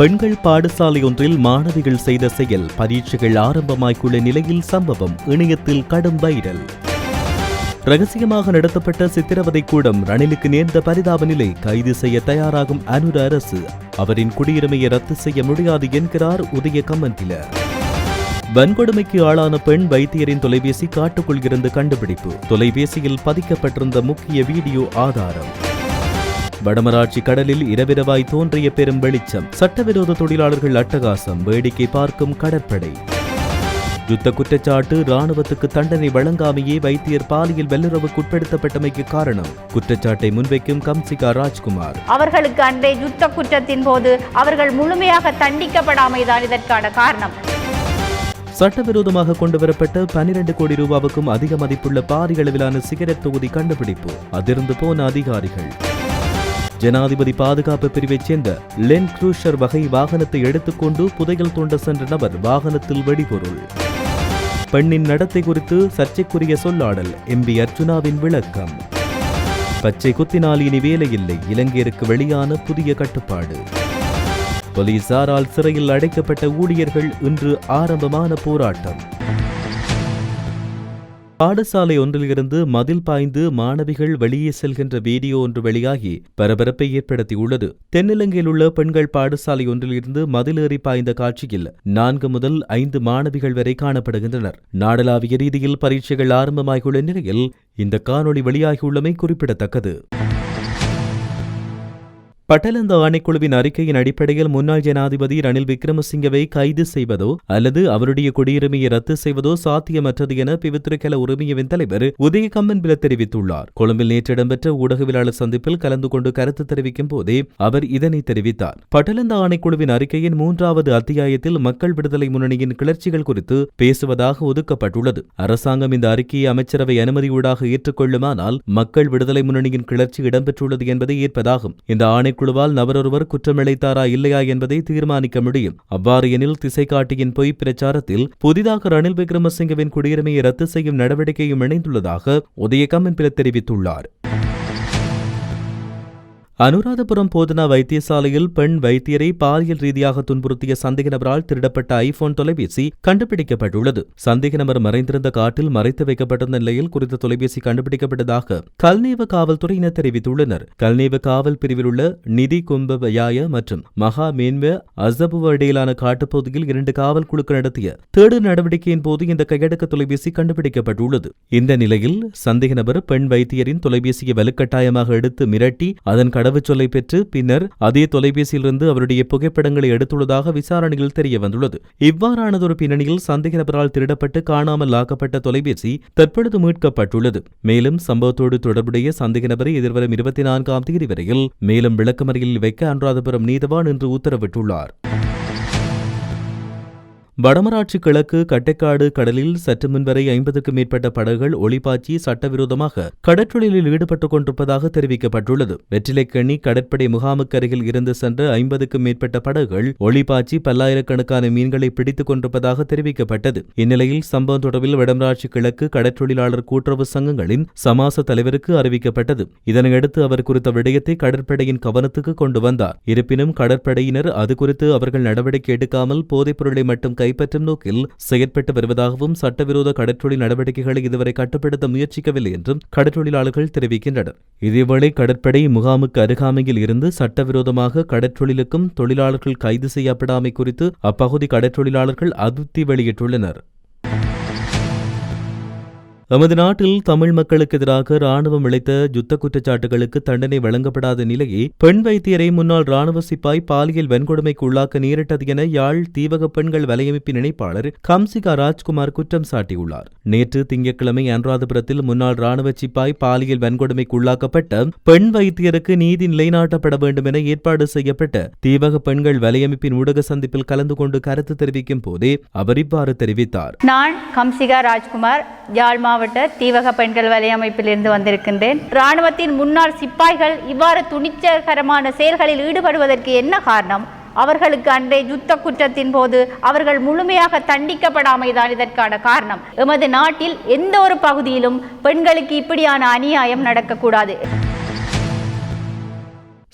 பெண்கள் பாடசாலை ஒன்றில் மாணவிகள் செய்த செயல் பரீட்சைகள் ஆரம்பமாய்க்குள்ள நிலையில் சம்பவம் இணையத்தில் கடும் வைரல். ரகசியமாக நடத்தப்பட்ட சித்திரவதை கூடம் ரணிலுக்கு நேர்ந்த பரிதாப நிலை கைது செய்ய தயாராகும் அனுர அரசு. அவரின் குடியுரிமையை ரத்து செய்ய முடியாது என்கிறார் உதய கம்மன்பில வன்கொடுமைக்கு ஆளான பெண் வைத்தியரின் தொலைபேசி காட்டுக்குள் இருந்து கண்டுபிடிப்பு. தொலைபேசியில் பதிக்கப்பட்டிருந்த முக்கிய வீடியோ ஆதாரம். வடமராட்சி கடலில் இரவிரவாய் தோன்றிய பெரும் வெளிச்சம். சட்டவிரோத தொழிலாளர்கள் அட்டகாசம் வேடிக்கை பார்க்கும் கடற்படை. யுத்த குற்றச்சாட்டு ராணுவத்துக்கு தண்டனை வழங்காமையே வைத்தியர் பாலியல் வல்லுறவுக்குட்படுத்தப்பட்டமைக்கு காரணம். குற்றச்சாட்டை முன்வைக்கும் கம்சிகா ராஜ்குமார். அவர்களுக்கு அன்றைய யுத்த குற்றத்தின் போது அவர்கள் முழுமையாக தண்டிக்கப்படாமைதான் இதற்கான காரணம். சட்டவிரோதமாக கொண்டுவரப்பட்ட பனிரெண்டு கோடி ரூபாவுக்கும் அதிக மதிப்புள்ள பாரிய அளவிலான சிகரெட் தொகுதி கண்டுபிடிப்பு. அதிர்ந்து போன அதிகாரிகள். ஜனாதிபதி பாதுகாப்பு பிரிவைச் சேர்ந்த லென் க்ரூஷர் வகை வாகனத்தை எடுத்துக்கொண்டு புதையல் தோண்ட சென்ற நபர் வாகனத்தில் வெடிபொருள். பெண்ணின் நடத்தை குறித்து சர்ச்சைக்குரிய சொல்லாடல் எம்பி அர்ஜுனாவின் விளக்கம். பச்சை குத்தினால் இனி வேலையில்லை இலங்கையருக்கு வெளியான புதிய கட்டுப்பாடு. போலீசாரால் சிறையில் அடைக்கப்பட்ட ஊழியர்கள் இன்று ஆரம்பமான போராட்டம். பாடசாலை ஒன்றிலிருந்து மதில் பாய்ந்து மாணவிகள் வெளியே செல்கின்ற வீடியோ ஒன்று வெளியாகி பரபரப்பை ஏற்படுத்தியுள்ளது. தென்னிலங்கையில் உள்ள பெண்கள் பாடசாலை ஒன்றிலிருந்து மதிலேறி பாய்ந்த காட்சியில் நான்கு முதல் ஐந்து மாணவிகள் வரை காணப்படுகின்றனர். நாடளாவிய ரீதியில் பரீட்சைகள் ஆரம்பமாகியுள்ள நிலையில் இந்த காணொளி வெளியாகியுள்ளமை குறிப்பிடத்தக்கது. பட்டலந்த ஆணைக்குழுவின் அறிக்கையின் அடிப்படையில் முன்னாள் ஜனாதிபதி ரணில் விக்ரமசிங்கவை கைது செய்வதோ அல்லது அவருடைய குடியுரிமையை ரத்து செய்வதோ சாத்தியமற்றது என பிவித்திருக்கல உரிமையவின் தலைவர் உதய பில தெரிவித்துள்ளார். கொழும்பில் நேற்று இடம்பெற்ற ஊடகவியலாளர் சந்திப்பில் கலந்து கொண்டு கருத்து தெரிவிக்கும் போதே அவர் இதனை தெரிவித்தார். பட்டலந்த ஆணைக்குழுவின் அறிக்கையின் மூன்றாவது அத்தியாயத்தில் மக்கள் விடுதலை முன்னணியின் கிளர்ச்சிகள் குறித்து பேசுவதாக ஒதுக்கப்பட்டுள்ளது. அரசாங்கம் இந்த அறிக்கையை அமைச்சரவை அனுமதியூடாக ஏற்றுக்கொள்ளுமானால் மக்கள் விடுதலை முன்னணியின் கிளர்ச்சி இடம்பெற்றுள்ளது என்பதை ஏற்பதாகும். இந்த ஆணை குழுவால் நபரொருவர் குற்றமிழைத்தாரா இல்லையா என்பதை தீர்மானிக்க முடியும். அவ்வாறு எனில் திசைக்காட்டியின் பொய் பிரச்சாரத்தில் புதிதாக ரணில் விக்ரமசிங்கவின் குடியுரிமையை ரத்து செய்யும் நடவடிக்கையும் இணைந்துள்ளதாக உதயகம்மன் பிற தெரிவித்துள்ளார். அனுராதபுரம் போதனா வைத்தியசாலையில் பெண் வைத்தியரை பாலியல் ரீதியாக துன்புறுத்திய சந்தேக நபரால் திருடப்பட்ட ஐபோன் தொலைபேசி கண்டுபிடிக்கப்பட்டுள்ளது. சந்தேக நபர் மறைந்திருந்த காட்டில் மறைத்து வைக்கப்பட்டிருந்த நிலையில் குறித்த தொலைபேசி கண்டுபிடிக்கப்பட்டதாக கல்நேவ காவல்துறையினர் தெரிவித்துள்ளனர். கல்நேவ காவல் பிரிவில் உள்ள நிதி கும்பயாய மற்றும் மகா மேன்வ அசபுவ இடையிலான காட்டுப்பகுதியில் இரண்டு காவல் குழுக்கள் நடத்திய தேடு நடவடிக்கையின் போது இந்த கையடக்க தொலைபேசி கண்டுபிடிக்கப்பட்டுள்ளது. இந்த நிலையில் சந்தேக நபர் பெண் வைத்தியரின் தொலைபேசியை வலுக்கட்டாயமாக எடுத்து மிரட்டி அதன் கடவுச்சொல்லை பெற்று பின்னர் அதே தொலைபேசியிலிருந்து அவருடைய புகைப்படங்களை எடுத்துள்ளதாக விசாரணையில் தெரிய வந்துள்ளது இவ்வாறானதொரு பின்னணியில் சந்தேக நபரால் திருடப்பட்டு காணாமல் ஆக்கப்பட்ட தொலைபேசி தற்பொழுது மீட்கப்பட்டுள்ளது. மேலும் சம்பவத்தோடு தொடர்புடைய சந்தேக நபரை எதிர்வரும் இருபத்தி நான்காம் தேதி வரையில் மேலும் விளக்கமறியலில் வைக்க அனுராதபுரம் நீதவான் என்று உத்தரவிட்டுள்ளார். வடமராட்சி கிழக்கு கட்டைக்காடு கடலில் சற்று முன்வரை ஐம்பதுக்கும் மேற்பட்ட படகுகள் ஒளிபாய்ச்சி சட்டவிரோதமாக கடற்றொழிலில் ஈடுபட்டுக் கொண்டிருப்பதாக தெரிவிக்கப்பட்டுள்ளது. வெற்றிலைக்கண்ணி கடற்படை முகாமுக்கு அருகில் இருந்து சென்ற ஐம்பதுக்கும் மேற்பட்ட படகுகள் ஒளிபாய்ச்சி பல்லாயிரக்கணக்கான மீன்களை பிடித்துக் கொண்டிருப்பதாக தெரிவிக்கப்பட்டது. இந்நிலையில் சம்பவம் தொடர்பில் வடமராட்சி கிழக்கு கடற்றொழிலாளர் கூட்டுறவு சங்கங்களின் சமாச தலைவருக்கு அறிவிக்கப்பட்டது. இதனையடுத்து அவர் குறித்த விடயத்தை கடற்படையின் கவனத்துக்கு கொண்டு வந்தார். இருப்பினும் கடற்படையினர் அது குறித்து அவர்கள் நடவடிக்கை எடுக்காமல் போதைப் பொருளை மட்டும் கைப்பற்றும் நோக்கில் செயற்பட்டு வருவதாகவும் சட்டவிரோத கடற்றொழில் நடவடிக்கைகளை இதுவரை கட்டுப்படுத்த முயற்சிக்கவில்லை என்றும் கடற்றொழிலாளர்கள் தெரிவிக்கின்றனர். இதேவேளை கடற்படை முகாமுக்கு அருகாமையில் இருந்து சட்டவிரோதமாக கடற்றொழிலுக்கும் தொழிலாளர்கள் கைது செய்யப்படாமை குறித்து அப்பகுதி கடற்றொழிலாளர்கள் அதிருப்தி வெளியிட்டுள்ளனர். நமது நாட்டில் தமிழ் மக்களுக்கு எதிராக ராணுவம் இழைத்த யுத்த குற்றச்சாட்டுகளுக்கு தண்டனை வழங்கப்படாத நிலையை பெண் வைத்தியரை முன்னாள் ராணுவ சிப்பாய் பாலியல் வன்கொடுமைக்கு உள்ளாக்க நேரிட்டது என யாழ் தீவக பெண்கள் வலையமைப்பின் இணைப்பாளர் கம்சிகா ராஜ்குமார் குற்றம் சாட்டியுள்ளார். நேற்று திங்கட்கிழமை அனுராதபுரத்தில் முன்னாள் ராணுவ சிப்பாய் பாலியல் வன்கொடுமைக்கு உள்ளாக்கப்பட்ட பெண் வைத்தியருக்கு நீதி நிலைநாட்டப்பட வேண்டும் என ஏற்பாடு செய்யப்பட்ட தீவக பெண்கள் வலையமைப்பின் ஊடக சந்திப்பில் கலந்து கொண்டு கருத்து தெரிவிக்கும் போதே அவர் இவ்வாறு தெரிவித்தார். நான் கம்சிகா ராஜ்குமார் யாழ் மாவட்ட தீவக பெண்கள் வலையமைப்பிலிருந்து வந்திருக்கின்றேன். இராணுவத்தின் முன்னாள் சிப்பாய்கள் இவ்வாறு துணிச்சகரமான செயல்களில் ஈடுபடுவதற்கு என்ன காரணம்? அவர்களுக்கு அன்றே யுத்த குற்றத்தின் போது அவர்கள் முழுமையாக தண்டிக்கப்படாமைதான் இதற்கான காரணம். எமது நாட்டில் எந்த ஒரு பகுதியிலும் பெண்களுக்கு இப்படியான அநியாயம் நடக்கக்கூடாது.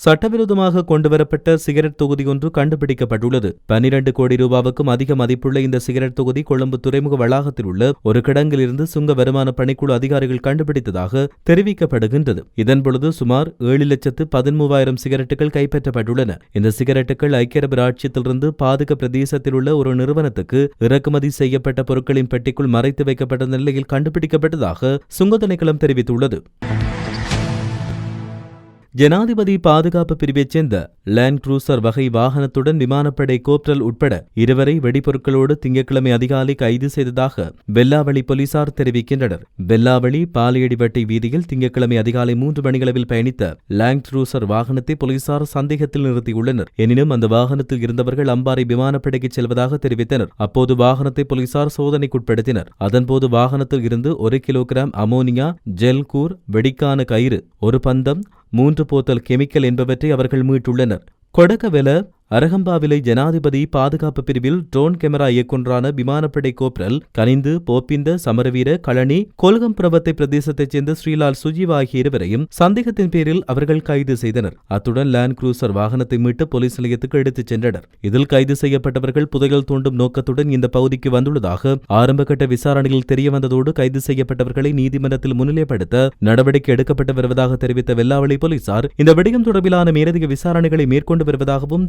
சட்டவிரோதமாக கொண்டுவரப்பட்ட சிகரெட் தொகுதி ஒன்று கண்டுபிடிக்கப்பட்டுள்ளது. பனிரண்டு கோடி ரூபாவுக்கும் அதிக மதிப்புள்ள இந்த சிகரெட் தொகுதி கொழும்பு துறைமுக வளாகத்தில் உள்ள ஒரு கிடங்கிலிருந்து சுங்க வருமான பணிக்குழு அதிகாரிகள் கண்டுபிடித்ததாக தெரிவிக்கப்படுகின்றது. இதன்பொழுது சுமார் ஏழு லட்சத்து பதிமூவாயிரம் சிகரெட்டுகள் கைப்பற்றப்பட்டுள்ளன. இந்த சிகரெட்டுகள் ஐக்கிய அரபு ராட்சியத்திலிருந்து பாதுக பிரதேசத்தில் உள்ள ஒரு நிறுவனத்துக்கு இறக்குமதி செய்யப்பட்ட பொருட்களின் பெட்டிக்குள் மறைத்து வைக்கப்பட்ட நிலையில் கண்டுபிடிக்கப்பட்டதாக சுங்க திணைக்களம் தெரிவித்துள்ளது. ஜனாதிபதி பாதுகாப்பு பிரிவைச் சேர்ந்த லேண்ட் குரூசர் வகை வாகனத்துடன் விமானப்படை கோப்டல் உட்பட இருவரை வெடிபொருட்களோடு திங்கட்கிழமை அதிகாலை கைது செய்ததாக வெல்லாவளி போலீசார் தெரிவிக்கின்றனர். வெல்லாவளி பாலியடிவட்டை வீதியில் திங்கட்கிழமை அதிகாலை மூன்று மணிகளவில் பயணித்த லேண்ட் குரூசர் வாகனத்தை போலீசார் சந்தேகத்தில் நிறுத்தியுள்ளனர். எனினும் அந்த வாகனத்தில் இருந்தவர்கள் அம்பாறை விமானப்படைக்கு செல்வதாக தெரிவித்தனர். அப்போது வாகனத்தை போலீசார் சோதனைக்குட்படுத்தினர். அதன்போது வாகனத்தில் இருந்து ஒரு கிலோகிராம் அமோனியா ஜெல்கூர் வெடிக்கான கயிறு ஒரு பந்தம் மூன்று போத்தல் கெமிக்கல் என்பவற்றை அவர்கள் மீட்டுள்ளனர். கொடகவெல அரகம்பாவிலை ஜனாதிபதி பாதுகாப்பு பிரிவில் ட்ரோன் கேமரா இயக்குநரான விமானப்படை கோப்ரல் கனிந்து போப்பிந்த சமரவீர களனி கொல்கம்பிரவத்தை பிரதேசத்தைச் சேர்ந்த ஸ்ரீலால் சுஜீவ் ஆகிய இருவரையும் சந்தேகத்தின் பேரில் அவர்கள் கைது செய்தனர். அத்துடன் லேண்ட் குரூசர் வாகனத்தை மீட்டு போலீஸ் நிலையத்துக்கு எடுத்துச் சென்றனர். இதில் கைது செய்யப்பட்டவர்கள் புதையல் தூண்டும் நோக்கத்துடன் இந்த பகுதிக்கு வந்துள்ளதாக ஆரம்பகட்ட விசாரணையில் தெரியவந்ததோடு கைது செய்யப்பட்டவர்களை நீதிமன்றத்தில் முன்னிலைப்படுத்த நடவடிக்கை எடுக்கப்பட்டு வருவதாக தெரிவித்த வெல்லாவளி போலீசார் இந்த விடயம் தொடர்பிலான மேலதிக விசாரணைகளை மேற்கொண்டு வருவதாகவும்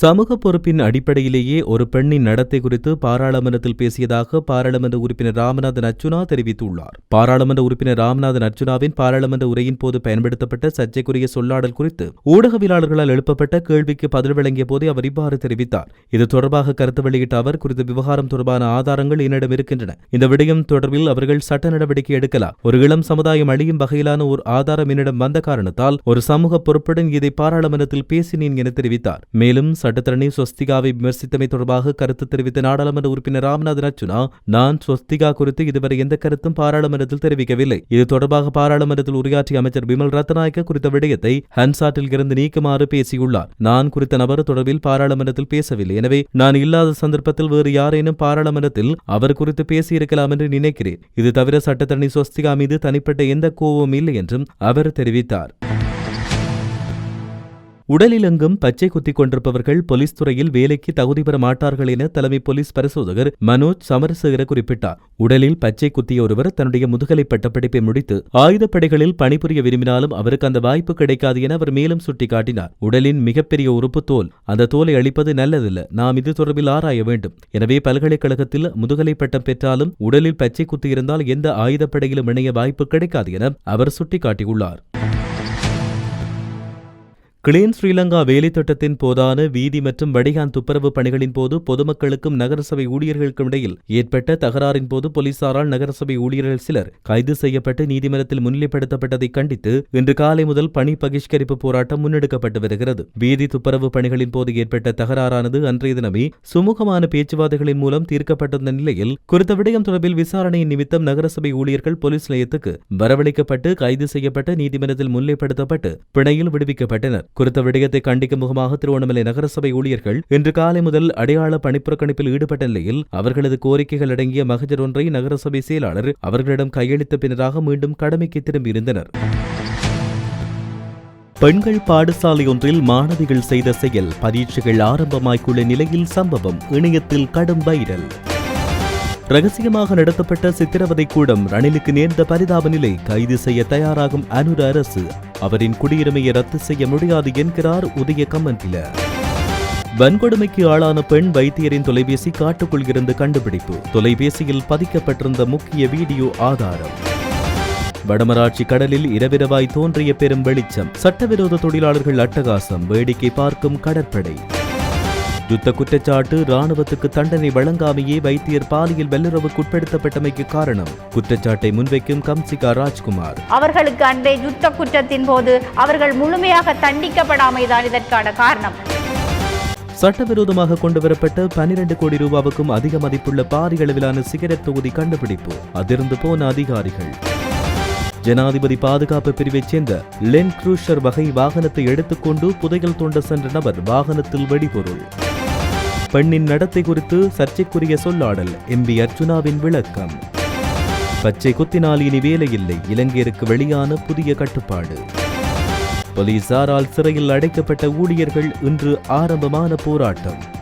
சமூக பொறுப்பின் அடிப்படையிலேயே ஒரு பெண்ணின் நடத்தை குறித்து பாராளுமன்றத்தில் பேசியதாக பாராளுமன்ற உறுப்பினர் ராமநாதன் அர்ச்சுனா தெரிவித்துள்ளார். பாராளுமன்ற உறுப்பினர் ராமநாதன் அர்ச்சுனாவின் பாராளுமன்ற உரையின் போது பயன்படுத்தப்பட்ட சர்ச்சைக்குரிய சொல்லாடல் குறித்து ஊடகவியலாளர்களால் எழுப்பப்பட்ட கேள்விக்கு பதில் வழங்கிய போதே அவர் இவ்வாறு தெரிவித்தார். இது தொடர்பாக கருத்து வெளியிட்ட அவர் குறித்த விவகாரம் தொடர்பான ஆதாரங்கள் என்னிடம் இருக்கின்றன. இந்த விடயம் தொடர்பில் அவர்கள் சட்ட நடவடிக்கை எடுக்கலாம். ஒரு இளம் சமுதாயம் அழியும் வகையிலான ஒரு ஆதாரம் என்னிடம் வந்த காரணத்தால் ஒரு சமூக பொறுப்புடன் இதை பாராளுமன்றத்தில் பேசினேன் என தெரிவித்தார். மேலும் சட்டத்தரணி ஸ்வஸ்திகாவை விமர்சித்தமை தொடர்பாக கருத்து தெரிவித்த நாடாளுமன்ற உறுப்பினர் ராமநாதன் அர்ச்சுனா நான் ஸ்வஸ்திகா குறித்து இதுவரை எந்த கருத்தும் பாராளுமன்றத்தில் தெரிவிக்கவில்லை. இது தொடர்பாக பாராளுமன்றத்தில் உரையாற்றிய அமைச்சர் பிமல் ரத்நாயக்க குறித்த விடயத்தை ஹன்சாட்டில் இருந்து நீக்குமாறு பேசியுள்ளார். நான் குறித்த நபர் தொடர்பில் பாராளுமன்றத்தில் பேசவில்லை. எனவே நான் இல்லாத சந்தர்ப்பத்தில் வேறு யாரேனும் பாராளுமன்றத்தில் அவர் குறித்து பேசியிருக்கலாம் என்று நினைக்கிறேன். இது தவிர சட்டத்தரணி ஸ்வஸ்திகா மீது தனிப்பட்ட எந்த கோபமும் இல்லை என்றும் அவர் தெரிவித்தார். உடலிலெங்கும் பச்சை குத்திக் கொண்டிருப்பவர்கள் போலீஸ் துறையில் வேலைக்கு தகுதி பெற மாட்டார்கள் என தலைமை போலீஸ் பரிசோதகர் மனோஜ் சமரசேகர குறிப்பிட்டார். உடலில் பச்சை குத்திய ஒருவர் தன்னுடைய முதுகலை பட்டப்படிப்பை முடித்து ஆயுதப்படைகளில் பணிபுரிய விரும்பினாலும் அவருக்கு அந்த வாய்ப்பு கிடைக்காது என அவர் மேலும் சுட்டிக்காட்டினார். உடலின் மிகப்பெரிய உறுப்பு தோல். அந்த தோலை அளிப்பது நல்லதில்ல. நாம் இது தொடர்பில் ஆராய வேண்டும். எனவே பல்கலைக்கழகத்தில் முதுகலை பட்டம் பெற்றாலும் உடலில் பச்சை குத்தி இருந்தால் எந்த ஆயுதப்படையிலும் இணைய வாய்ப்பு கிடைக்காது என அவர் சுட்டிக்காட்டியுள்ளார். கிளீன் ஸ்ரீலங்கா வேலைத்திட்டத்தின் போதான வீதி மற்றும் வடிகான் துப்புரவு பணிகளின் போது பொதுமக்களுக்கும் நகரசபை ஊழியர்களுக்கும் இடையில் ஏற்பட்ட தகராறின் போது போலீசாரால் நகரசபை ஊழியர்கள் சிலர் கைது செய்யப்பட்டு நீதிமன்றத்தில் முன்னிலைப்படுத்தப்பட்டதை கண்டித்து இன்று காலை முதல் பணி பகிஷ்கரிப்பு போராட்டம் முன்னெடுக்கப்பட்டு வருகிறது. வீதி துப்புரவு பணிகளின் போது ஏற்பட்ட தகராறானது அன்றைய தினமே சுமூகமான பேச்சுவார்த்தைகளின் மூலம் தீர்க்கப்பட்டிருந்த நிலையில் குறித்த விடயம் தொடர்பில் விசாரணையின் நிமித்தம் நகரசபை ஊழியர்கள் போலீஸ் நிலையத்துக்கு வரவழைக்கப்பட்டு கைது செய்யப்பட்டு நீதிமன்றத்தில் முன்னிலைப்படுத்தப்பட்டு பிணையில் விடுவிக்கப்பட்டனர். குறித்த விடயத்தை கண்டிக்கும் முகமாக திருவண்ணாமலை நகரசபை ஊழியர்கள் இன்று காலை முதல் அடையாள பணிப்புறக்கணிப்பில் ஈடுபட்ட நிலையில் அவர்களது கோரிக்கைகள் அடங்கிய மகஜர் ஒன்றை நகரசபை செயலாளர் அவர்களிடம் கையளித்த பின்னராக மீண்டும் கடமைக்கு திரும்பியிருந்தனர். பெண்கள் பாடசாலை ஒன்றில் மாணவிகள் செய்த செயல் பரீட்சைகள் ஆரம்பமாய்க்குள்ள நிலையில் சம்பவம் இணையத்தில் கடும் வைரல். ரகசியமாக நடத்தப்பட்ட சித்திரவதை கூடம் ரணிலுக்கு நேர்ந்த பரிதாப நிலை கைது செய்ய தயாராகும் அனுர அரசு. அவரின் குடியுரிமையை ரத்து செய்ய முடியாது என்கிறார் உதய கம்மன்பில வன்கொடுமைக்கு ஆளான பெண் வைத்தியரின் தொலைபேசி காட்டுக்குள் இருந்து கண்டுபிடிப்பு. தொலைபேசியில் பதிக்கப்பட்டிருந்த முக்கிய வீடியோ ஆதாரம். வடமராட்சி கடலில் இரவிரவாய் தோன்றிய பெரும் வெளிச்சம். சட்டவிரோத தொழிலாளர்கள் அட்டகாசம். வேடிக்கை பார்க்கும் கடற்படை. யுத்த குற்றச்சாட்டு ராணுவத்துக்கு தண்டனை வழங்காமையே வைத்தியர் பாலியல் வல்லுறவுக்குட்படுத்தப்பட்டமைக்கு காரணம். குற்றச்சாட்டை முன்வைக்கும் கம்சிகா ராஜ்குமார். அவர்களுக்கு அன்றைய யுத்த குற்றத்தின் போது அவர்கள் முழுமையாக தண்டிக்கப்படாமைதான் இதற்கான காரணம். சட்டவிரோதமாக கொண்டுவரப்பட்ட பனிரெண்டு கோடி ரூபாவுக்கும் அதிக மதிப்புள்ள பாரிய அளவிலான சிகரெட் தொகுதி கண்டுபிடிப்பு. அதிர்ந்து போன அதிகாரிகள். ஜனாதிபதி பாதுகாப்பு பிரிவைச் சேர்ந்த லென் க்ரூஷர் வகை வாகனத்தை எடுத்துக்கொண்டு புதையல் தோண்ட சென்ற நபர் வாகனத்தில் வெடிபொருள். பெண்ணின் நடத்தை குறித்து சர்ச்சைக்குரிய சொல்லாடல் எம்பி அர்ச்சுனாவின் விளக்கம். பச்சை குத்தினால் இனி வேலையில்லை இலங்கையருக்கு வெளியான புதிய கட்டுப்பாடு. போலீசாரால் சிறையில் அடைக்கப்பட்ட ஊழியர்கள் இன்று ஆரம்பமான போராட்டம்.